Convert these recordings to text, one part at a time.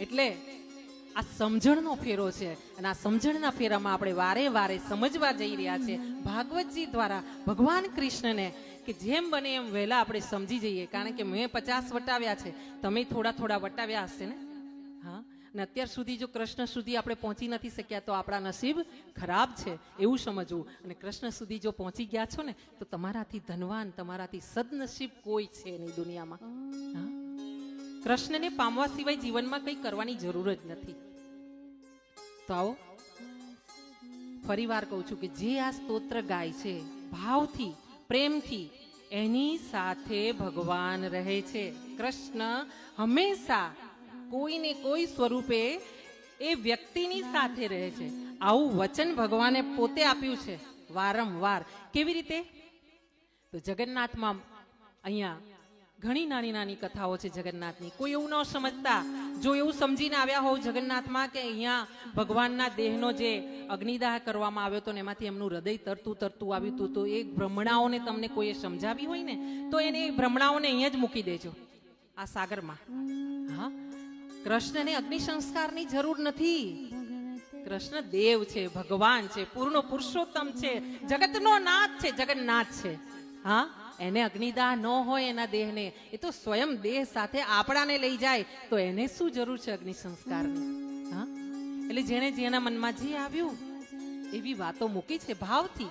એટલે આ સમજણનો ફેરો છે. અને આ સમજણના ફેરામાં આપણે વારે વારે સમજવા જઈ રહ્યા છે. ભાગવતજી દ્વારા ભગવાન કૃષ્ણને કે જેમ બને એમ વહેલા આપણે સમજી જઈએ. કારણ કે મેં પચાસ વટાવ્યા છે. તમે થોડા થોડા વટાવ્યા હશે ને? હા? અને અત્યાર સુધી જો કૃષ્ણ સુધી આપણે પહોંચી નથી શક્યા તો આપણા નસીબ ખરાબ છે. એવું સમજવું. અને કૃષ્ણ સુધી જો પહોંચી ગયા છો ને તો તમારાથી ધનવાન તમારાથી સદનસીબ કોઈ છે નહીં દુનિયામાં. હા? કૃષ્ણને પામવા સિવાય જીવનમાં કંઈ કરવાની જરૂર જ નથી. તો આવો. ફરી વાર કહું છું કે જે આ સ્તોત્ર ગાય છે, ભાવથી, પ્રેમથી, એની સાથે ભગવાન રહે છે. કૃષ્ણ હંમેશા કોઈને કોઈ સ્વરૂપે એ વ્યક્તિની સાથે રહે છે. આવું વચન ભગવાને પોતે આપ્યું છે, વારંવાર. કેવી રીતે? તો જગન્નાથમાં અહીંયા ઘણી નાની નાની કથાઓ છે જગન્નાથની. કોઈ એવું ન સમજતા. જો એવું સમજીને આવ્યા હોવ જગન્નાથમાં કે અહીંયા ભગવાનના દેહનો જે અગ્નિદાહ કરવામાં આવ્યો હતો ને એમાંથી એમનું હૃદય તરતું તરતું આવ્યું હતું, તો એ ભ્રમણાઓને તમને કોઈએ સમજાવી હોય ને, તો એને એ ભ્રમણાઓને અહીંયા જ મૂકી દેજો. આ સાગરમાં. હા? કૃષ્ણને અગ્નિ સંસ્કારની જરૂર નથી. કૃષ્ણ દેવ છે, ભગવાન છે, પૂર્ણ પુરુષોત્તમ છે, જગતનો નાથ છે, જગન્નાથ છે. હા? એને અગ્નિદાહ ન હોય એના દેહને, એ તો સ્વયં દેહ સાથે આપણાને લઈ જાય, તો એને શું જરૂર છે અગ્નિ સંસ્કારની? હા? એટલે જેને જેના મનમાં જે આવ્યું, એવી વાતો મૂકી છે ભાવથી.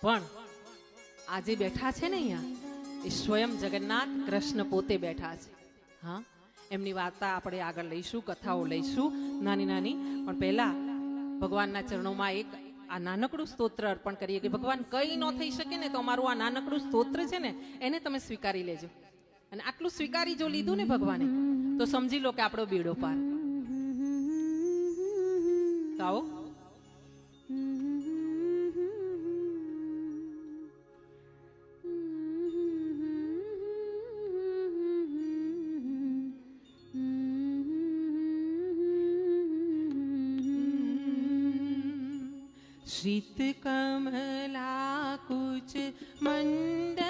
પણ આજે બેઠા છે ને અહીંયા, એ સ્વયં જગન્નાથ કૃષ્ણ પોતે બેઠા છે. હા? એમની વાર્તા આપણે આગળ લઈશું, કથાઓ લઈશું, નાની નાની. પણ પહેલા ભગવાનના ચરણોમાં એક આ નાનકડું સ્તોત્ર અર્પણ કરીએ કે ભગવાન કઈ ન થઈ શકે ને તો અમારું આ નાનકડું સ્તોત્ર છે ને, એને તમે સ્વીકારી લેજો. અને આટલું સ્વીકારી જો લીધું ને ભગવાને, તો સમજી લો કે આપણો બેડો પાર. આવો. श्रितकमलाकुच कमला मण्ड